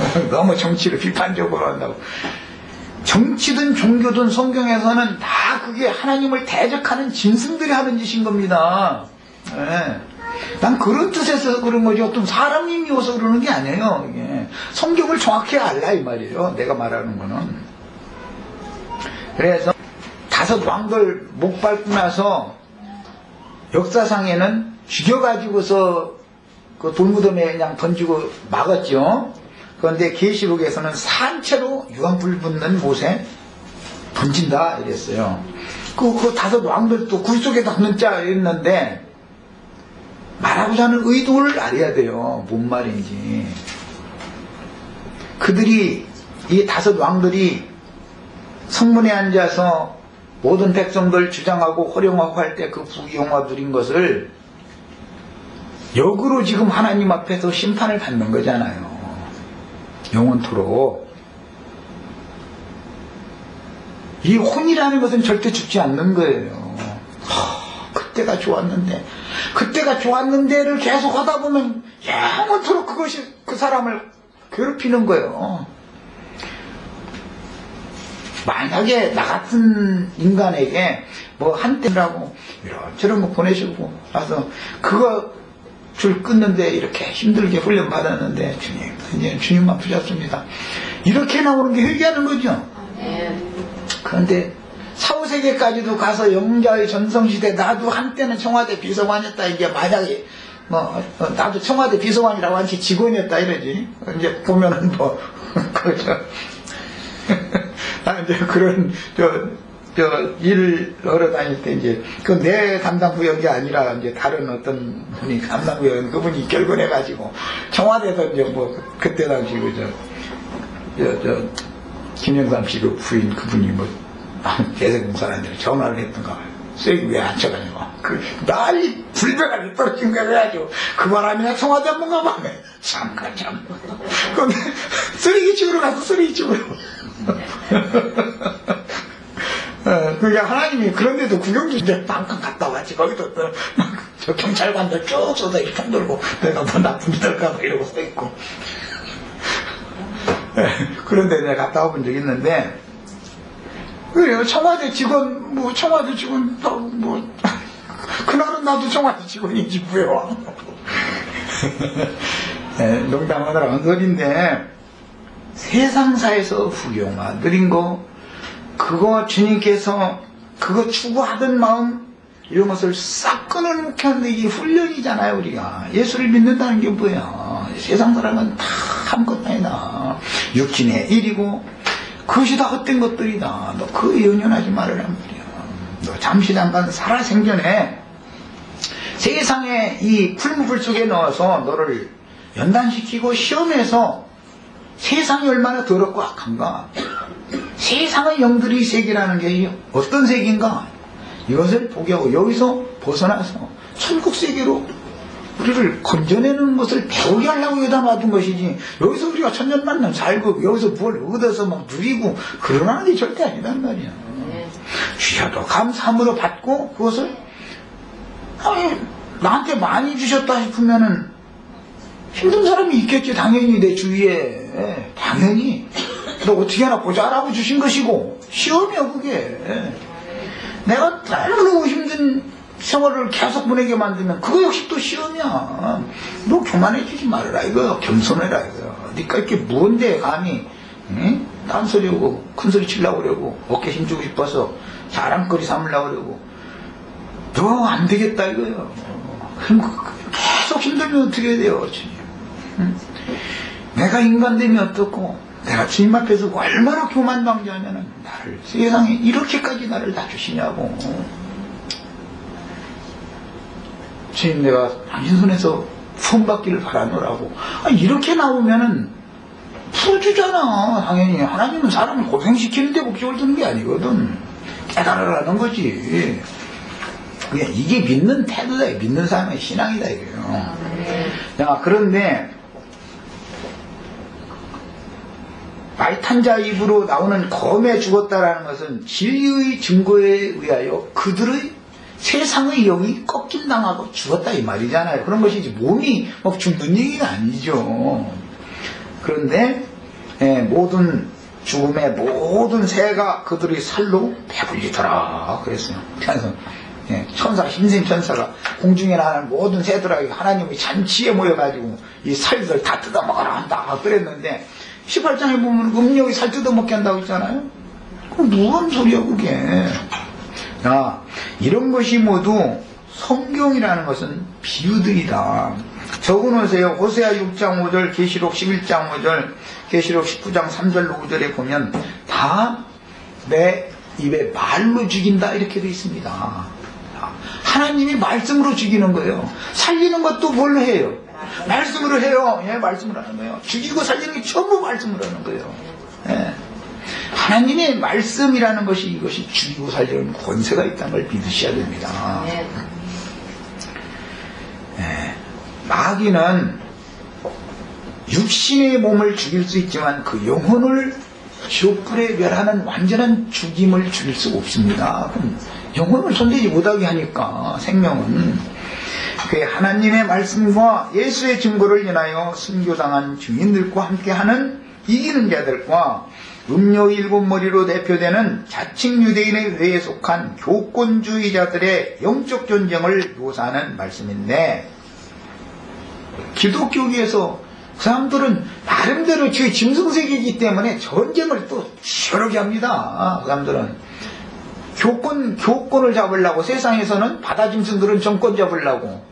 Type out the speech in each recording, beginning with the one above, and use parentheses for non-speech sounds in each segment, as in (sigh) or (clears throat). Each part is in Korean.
(laughs) 너무 정치를 비판적으로 한다고. 정치든 종교든 성경에서는 다 그게 하나님을 대적하는 짐승들이 하는 짓인 겁니다. 예. 난 그런 뜻에서 그런 거지 어떤 사람이 미워서 그러는 게 아니에요. 이게. 성경을 정확히 알라 이 말이에요. 내가 말하는 거는. 그래서 다섯 왕들 목 밟고 나서 역사상에는 죽여가지고서 그 돌무덤에 그냥 던지고 막았죠. 그런데 계시록에서는 산채로 유황불 붙는 못에 던진다 이랬어요. 그, 그 다섯 왕들도 굴 속에 던는 자 이랬는데 말하고자 하는 의도를 알아야 돼요. 뭔 말인지. 그들이 이 다섯 왕들이 성문에 앉아서 모든 백성들 주장하고 호령하고 할 때 그 부귀영화 누린 것을 역으로 지금 하나님 앞에서 심판을 받는 거잖아요. 영원토록. 이 혼이라는 것은 절대 죽지 않는 거예요. 하, 그때가 좋았는데, 그때가 좋았는데를 계속 하다 보면 영원토록 그것이 그 사람을 괴롭히는 거예요. 만약에 나 같은 인간에게 뭐 한때라고 이런저런 거 보내시고 와서 그거 줄 끊는데 이렇게 힘들게 훈련 받았는데 주님 이제 주님만 부셨습니다. 이렇게 나오는 게 회개하는 거죠. 그런데 사후세계까지도 가서 영자의 전성시대 나도 한때는 청와대 비서관이었다 이게 만약에 뭐 어, 나도 청와대 비서관이라고 한 지 직원이었다 이러지 이제 보면은 뭐 (laughs) (laughs) 그죠 나 이제 그런 저 저일 하러 다닐 때 이제 그 내 담당 구역이 아니라 이제 다른 어떤 분이 담당 구역은 그분이 결근해 가지고 청와대에서 이제 뭐 그때 당시 그저 저 저 김영삼 씨 그 부인 그분이 뭐 (laughs) 대세공사라는 전화를 했던가 봐요. 쐐기 왜안 쳐가지고. 그 난리 불배가 떨어진 거야. 그래가지고 그 바람이나 청와대 한번 가봐네 참가 참 근데 쓰레기 집으로 가서 쓰레기 집으로. 어, (laughs) 그러니까 하나님이 그런데도 이제 잠깐 갔다 왔지. 거기도 또저 경찰관들 쭉 이렇게 총 들고 내가 뭐 나쁜 짓 할까 봐 이러고 서 있고. 예, 그런데 내가 갔다 와본 적 있는데 그래요. 청와대 직원 뭐 청와대 직원 또뭐 (laughs) 그날은 나도 청와대 직원이지 뭐요. (laughs) 예, 농담하느라 한 소리인데 세상사에서 느린 거 그거 주님께서 그거 추구하던 마음 이런 것을 싹 끊어놓게 하는 게 훈련이잖아요 우리가. 예수를 믿는다는 게 뭐야 세상 사람은 다 아무것도 아니다. 육신의 일이고 그것이 다 헛된 것들이다. 너그 연연하지 말으란 말이야 너 잠시 잠깐 살아생전에 세상의 이 풀무불 속에 넣어서 너를 연단시키고 시험해서 세상이 얼마나 더럽고 악한가 세상의 영들이 세계라는 게 어떤 세계인가? 이것을 보게 하고 여기서 벗어나서 천국 세계로 우리를 건져내는 것을 배우게 하려고 여기다 놔둔 것이지. 여기서 우리가 천년만년 살고 여기서 뭘 얻어서 막 누리고 그러라는 게 절대 아니란 말이야. 주셔도 감사함으로 받고 그것을 아니 나한테 많이 주셨다 싶으면은 힘든 사람이 있겠지 당연히 내 주위에. 당연히 너 어떻게 하나 보자라고 주신 것이고. 시험이야 그게. 내가 너무너무 힘든 생활을 계속 보내게 만들면 그거 역시 또 시험이야. 너 교만해지지 말아라 이거. 겸손해라 이거. 니까 이렇게 뭔데 감히. 응? 딴소리하고 큰소리 치려고 그러고 어깨 힘주고 싶어서 자랑거리 삼으려고 그러고. 너 안 되겠다 이거요. 그럼 계속 힘들면 어떻게 해야 돼요 응? 내가 인간 되면 어떻고 내가 주님 앞에서 얼마나 교만방자냐면 나를 세상에 이렇게까지 나를 다 주시냐고. 주님 내가 당신 손에서 품받기를 바라노라고. 아, 이렇게 나오면은 풀어주잖아 당연히. 하나님은 사람을 고생시키는데 목적을 두는 게 아니거든. 깨달으라는 거지. 그게 이게 믿는 태도다. 믿는 사람의 신앙이다 이거요. 자 그런데 말탄 자 입으로 나오는 검에 죽었다라는 것은 진리의 증거에 의하여 그들의 세상의 영이 꺾임 당하고 죽었다 이 말이잖아요. 그런 것이지 몸이 막 죽는 얘기가 아니죠. 그런데 예, 모든 죽음의 모든 새가 그들의 살로 배불리더라 그랬어요. 그래서 예, 천사 힘센 천사가 공중에 나는 모든 새들에게 하나님의 잔치에 모여가지고 이 살들 다 뜯어먹어라 한다 그랬는데 18장에 보면 음력이 살 뜯어먹게 한다고 했잖아요. 그 무슨 소리야 그게. 야, 이런 것이 모두 성경이라는 것은 비유들이다. 적어놓으세요. 호세아 6장 5절, 계시록 11장 5절, 계시록 19장 3절 5절에 보면 다 내 입에 말로 죽인다 이렇게 되어 있습니다. 하나님이 말씀으로 죽이는 거예요. 살리는 것도 뭘로 해요? 말씀으로 해요. 예, 말씀으로 하는 거예요. 죽이고 살리는 게 전부 말씀으로 하는 거예요. 예. 하나님의 말씀이라는 것이 이것이 죽이고 살리는 권세가 있다는 걸 믿으셔야 됩니다. 예. 마귀는 육신의 몸을 죽일 수 있지만 그 영혼을 지옥불에 멸하는 완전한 죽임을 죽일 수 없습니다. 영혼을 손대지 못하게 하니까 생명은 그 하나님의 말씀과 예수의 증거를 인하여 순교당한 주인들과 함께하는 이기는 자들과 음료 일곱 머리로 대표되는 자칭 유대인의 회에 속한 교권주의자들의 영적 전쟁을 묘사하는 말씀인데 기독교계에서 그 사람들은 나름대로 제 짐승세계이기 때문에 전쟁을 또 치열하게 합니다. 그 사람들은 교권 교권을 잡으려고 세상에서는 바다 짐승들은 정권 잡으려고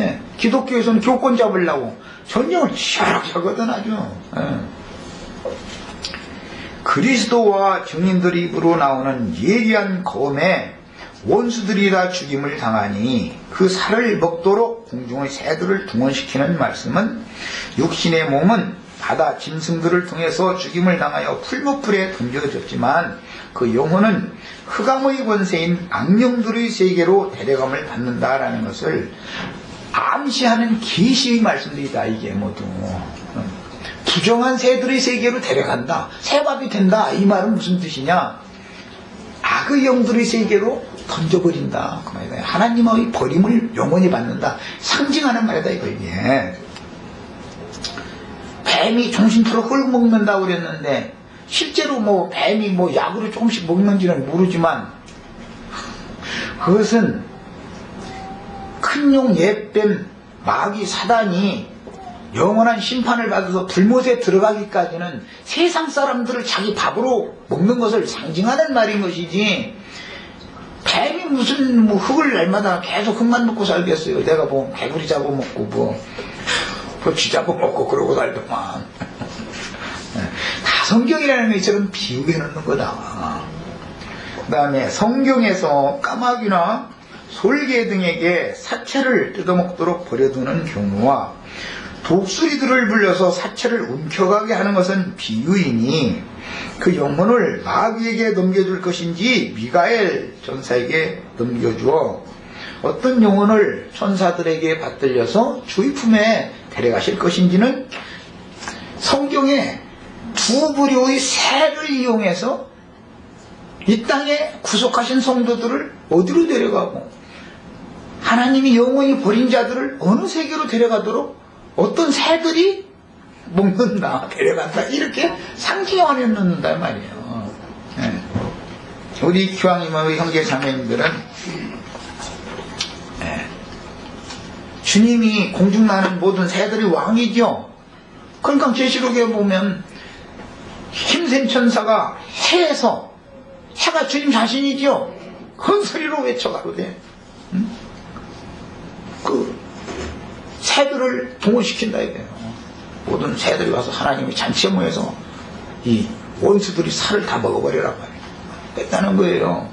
예, 기독교에서는 교권 잡으려고 전쟁을 치열하게 하거든 아주. 예. 그리스도와 증인들의 입으로 나오는 예리한 검에 원수들이 다 죽임을 당하니 그 살을 먹도록 공중의 새들을 등원시키는 말씀은 육신의 몸은 바다 짐승들을 통해서 죽임을 당하여 풀무풀에 던져졌지만 그 영혼은 흑암의 권세인 악령들의 세계로 데려감을 받는다라는 것을 암시하는 계시의 말씀들이다 이게 모두. 부정한 새들의 세계로 데려간다. 새밥이 된다. 이 말은 무슨 뜻이냐? 악의 영들의 세계로 던져버린다. 그 말이다. 하나님의 버림을 영원히 받는다. 상징하는 말이다 이거 이게. 뱀이 정신프로 흙 먹는다고 그랬는데 실제로 뭐 뱀이 뭐 약으로 조금씩 먹는지는 모르지만 그것은 큰용 옛뱀 마귀 사단이 영원한 심판을 받아서 불못에 들어가기까지는 세상 사람들을 자기 밥으로 먹는 것을 상징하는 말인 것이지. 뱀이 무슨 뭐 흙을 날마다 계속 흙만 먹고 살겠어요. 내가 뭐 개구리 잡아 먹고 뭐 버치 잡아 먹고 그러고 살더만. (laughs) 다 성경이라는 것처럼 비유해 놓는 거다. 그 다음에 성경에서 까마귀나 솔개 등에게 사체를 뜯어먹도록 버려두는 경우와 독수리들을 불려서 사체를 움켜가게 하는 것은 비유이니 그 영혼을 마귀에게 넘겨줄 것인지 미가엘 전사에게 넘겨주어 어떤 영혼을 천사들에게 받들려서 주의 품에 데려가실 것인지는 성경에 두 부류의 새를 이용해서 이 땅에 구속하신 성도들을 어디로 데려가고 하나님이 영원히 버린 자들을 어느 세계로 데려가도록 어떤 새들이 먹는다, 데려간다 이렇게 상징화해 놓는다 말이에요. 네. 우리 교황님의 형제 자매님들은 네. 주님이 공중 나는 모든 새들이 왕이죠. 그러니까 계시록에 보면 힘센 천사가 해에서 해가 주님 자신이죠. 큰 소리로 외쳐가로되 응? 그 새들을 동원시킨다 이거예요. 모든 새들이 와서 하나님의 잔치에 모여서 이 원수들이 살을 다 먹어버리라고 했다는 거예요.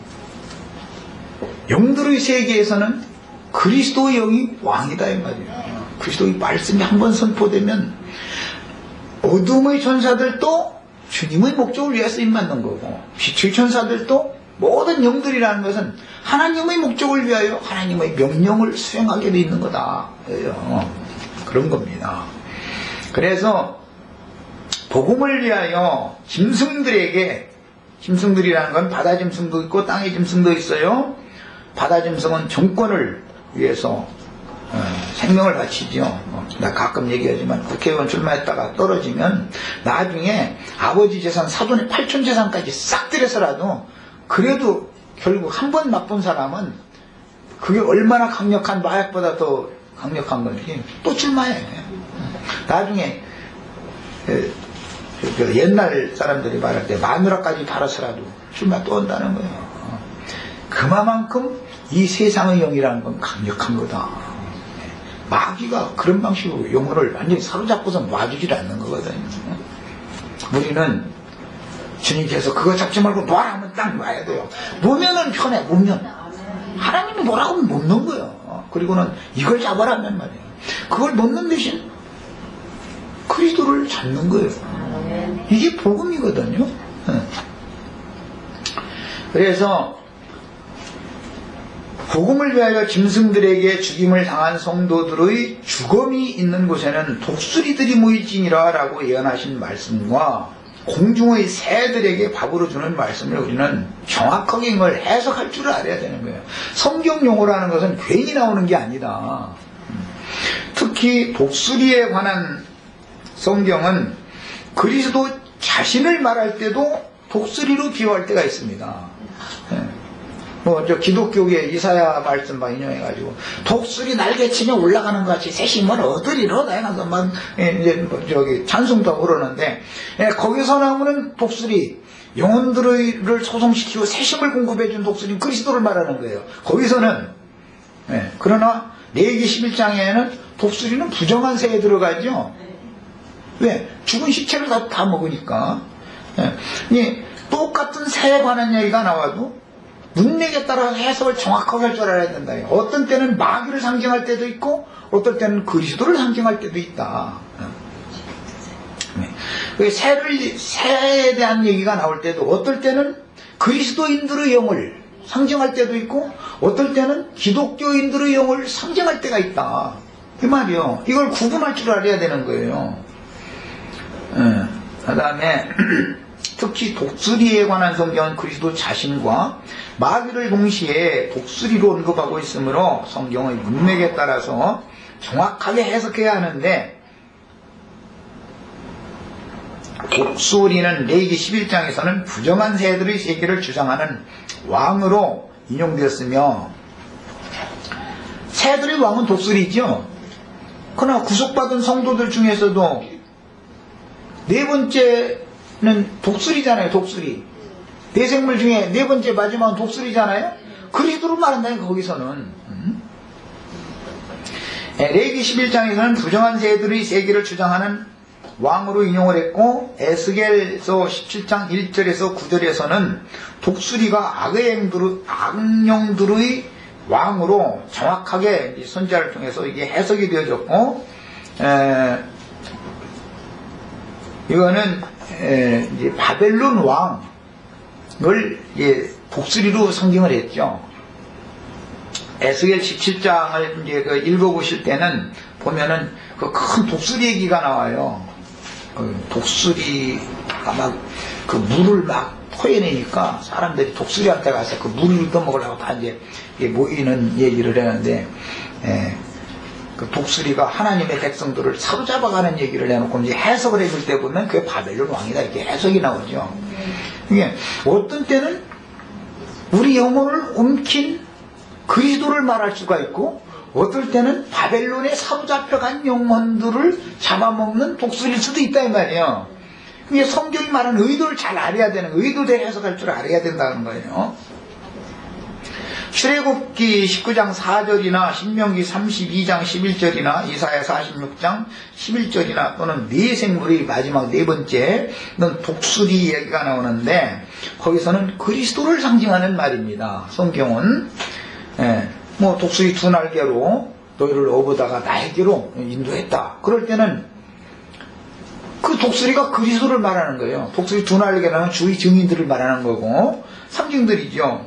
영들의 세계에서는 그리스도의 영이 왕이다 이 말이에요. 그리스도의 말씀이 한 번 선포되면 어둠의 천사들도 주님의 목적을 위해서 입맞는 거고 빛의 천사들도 모든 영들이라는 것은 하나님의 목적을 위하여 하나님의 명령을 수행하게 돼 있는 거다. 그런 겁니다. 그래서 복음을 위하여 짐승들에게 짐승들이라는 건 바다 짐승도 있고 땅의 짐승도 있어요. 바다 짐승은 정권을 위해서 어, 생명을 바치죠. 어, 나 가끔 얘기하지만 국회의원 출마했다가 떨어지면 나중에 아버지 재산, 사돈의 팔촌 재산까지 싹 들여서라도 그래도 결국 한번 맛본 사람은 그게 얼마나 강력한 마약보다 더 강력한 건지 또 출마해. 나중에 그, 옛날 사람들이 말할 때 마누라까지 팔아서라도 출마 또 온다는 거예요. 어. 그만큼 이 세상의 영이라는 건 강력한 거다. 마귀가 그런 방식으로 영혼을 완전히 사로잡고서 놔주질 않는 거거든요. 우리는 주님께서 그거 잡지 말고 놔라 하면 딱 놔야 돼요. 놓으면은 편해, 놓으면. 하나님이 뭐라고 하면 놓는 거예요. 그리고는 이걸 잡아라면 말이에요. 그걸 놓는 대신 그리스도를 잡는 거예요. 이게 복음이거든요. 예. 그래서 복음을 위하여 짐승들에게 죽임을 당한 성도들의 죽음이 있는 곳에는 독수리들이 모일지니라 라고 예언하신 말씀과 공중의 새들에게 밥으로 주는 말씀을 우리는 정확하게 이걸 해석할 줄 알아야 되는 거예요. 성경 용어라는 것은 괜히 나오는 게 아니다. 특히 독수리에 관한 성경은 그리스도 자신을 말할 때도 독수리로 비유할 때가 있습니다. 뭐, 저, 기독교계 이사야 말씀만 인용해가지고, 독수리 날개치며 올라가는 것 같이 새심은 어디리로 나가서 막, 예, 이제, 뭐 저기, 찬송도 그러는데, 예, 거기서 나오는 독수리, 영혼들을 소송시키고 새심을 공급해준 독수리, 그리스도를 말하는 거예요. 거기서는, 예, 그러나, 내기 11장에는 독수리는 부정한 새에 들어가죠? 왜? 죽은 시체를 다, 다 먹으니까. 예, 이, 똑같은 새에 관한 얘기가 나와도, 문맥에 따라 해석을 정확하게 할 줄 알아야 된다. 어떤 때는 마귀를 상징할 때도 있고, 어떨 때는 그리스도를 상징할 때도 있다. 네. 새를, 새에 대한 얘기가 나올 때도, 어떨 때는 그리스도인들의 영을 상징할 때도 있고, 어떨 때는 기독교인들의 영을 상징할 때가 있다. 이 말이요. 이걸 구분할 줄 알아야 되는 거예요. 네. 그 다음에, (clears throat) 특히 독수리에 관한 성경은 그리스도 자신과 마귀를 동시에 독수리로 언급하고 있으므로 성경의 문맥에 따라서 정확하게 해석해야 하는데 독수리는 레이기 11장에서는 부정한 새들의 세계를 주장하는 왕으로 인용되었으며 새들의 왕은 독수리죠. 그러나 구속받은 성도들 중에서도 네 번째 는 독수리잖아요, 독수리. 대생물 중에 네 번째 마지막은 독수리잖아요. 그리스도로 말한다니까 거기서는. 음? 예, 레기 11장에서는 부정한 새들의 세계를 주장하는 왕으로 인용을 했고 에스겔서 17장 1절에서 9절에서는 독수리가 악의 행들, 악령들의 왕으로 정확하게 선지자를 통해서 이게 해석이 되어졌고 에, 이거는 에, 이제 바벨론 왕을 독수리로 상징을 했죠. 에스겔 17장을 이제 그 읽어보실 때는 보면은 그 큰 독수리 얘기가 나와요. 그 독수리가 막 그 물을 막 토해내니까 사람들이 독수리한테 가서 그 물을 떠먹으려고 다 이제 모이는 얘기를 하는데, 예, 그 독수리가 하나님의 백성들을 사로잡아가는 얘기를 해놓고 이제 해석을 해줄 때 보면 그게 바벨론 왕이다 이렇게 해석이 나오죠. 이게 어떤 때는 우리 영혼을 옮긴 그리스도를 말할 수가 있고 어떨 때는 바벨론에 사로잡혀간 영혼들을 잡아먹는 독수리일 수도 있다 이 말이에요. 이게 성경이 말하는 의도를 잘 알아야 되는 의도대로 해석할 줄 알아야 된다는 거예요. 출애굽기 19장 4절이나 신명기 32장 11절이나 이사야 46장 11절이나 또는 네 생물의 마지막 네 번째는 독수리 얘기가 나오는데 거기서는 그리스도를 상징하는 말입니다. 성경은 예, 뭐 독수리 두 날개로 너희를 어보다가 나에게로 인도했다. 그럴 때는 그 독수리가 그리스도를 말하는 거예요. 독수리 두 날개라는 주의 증인들을 말하는 거고 상징들이죠.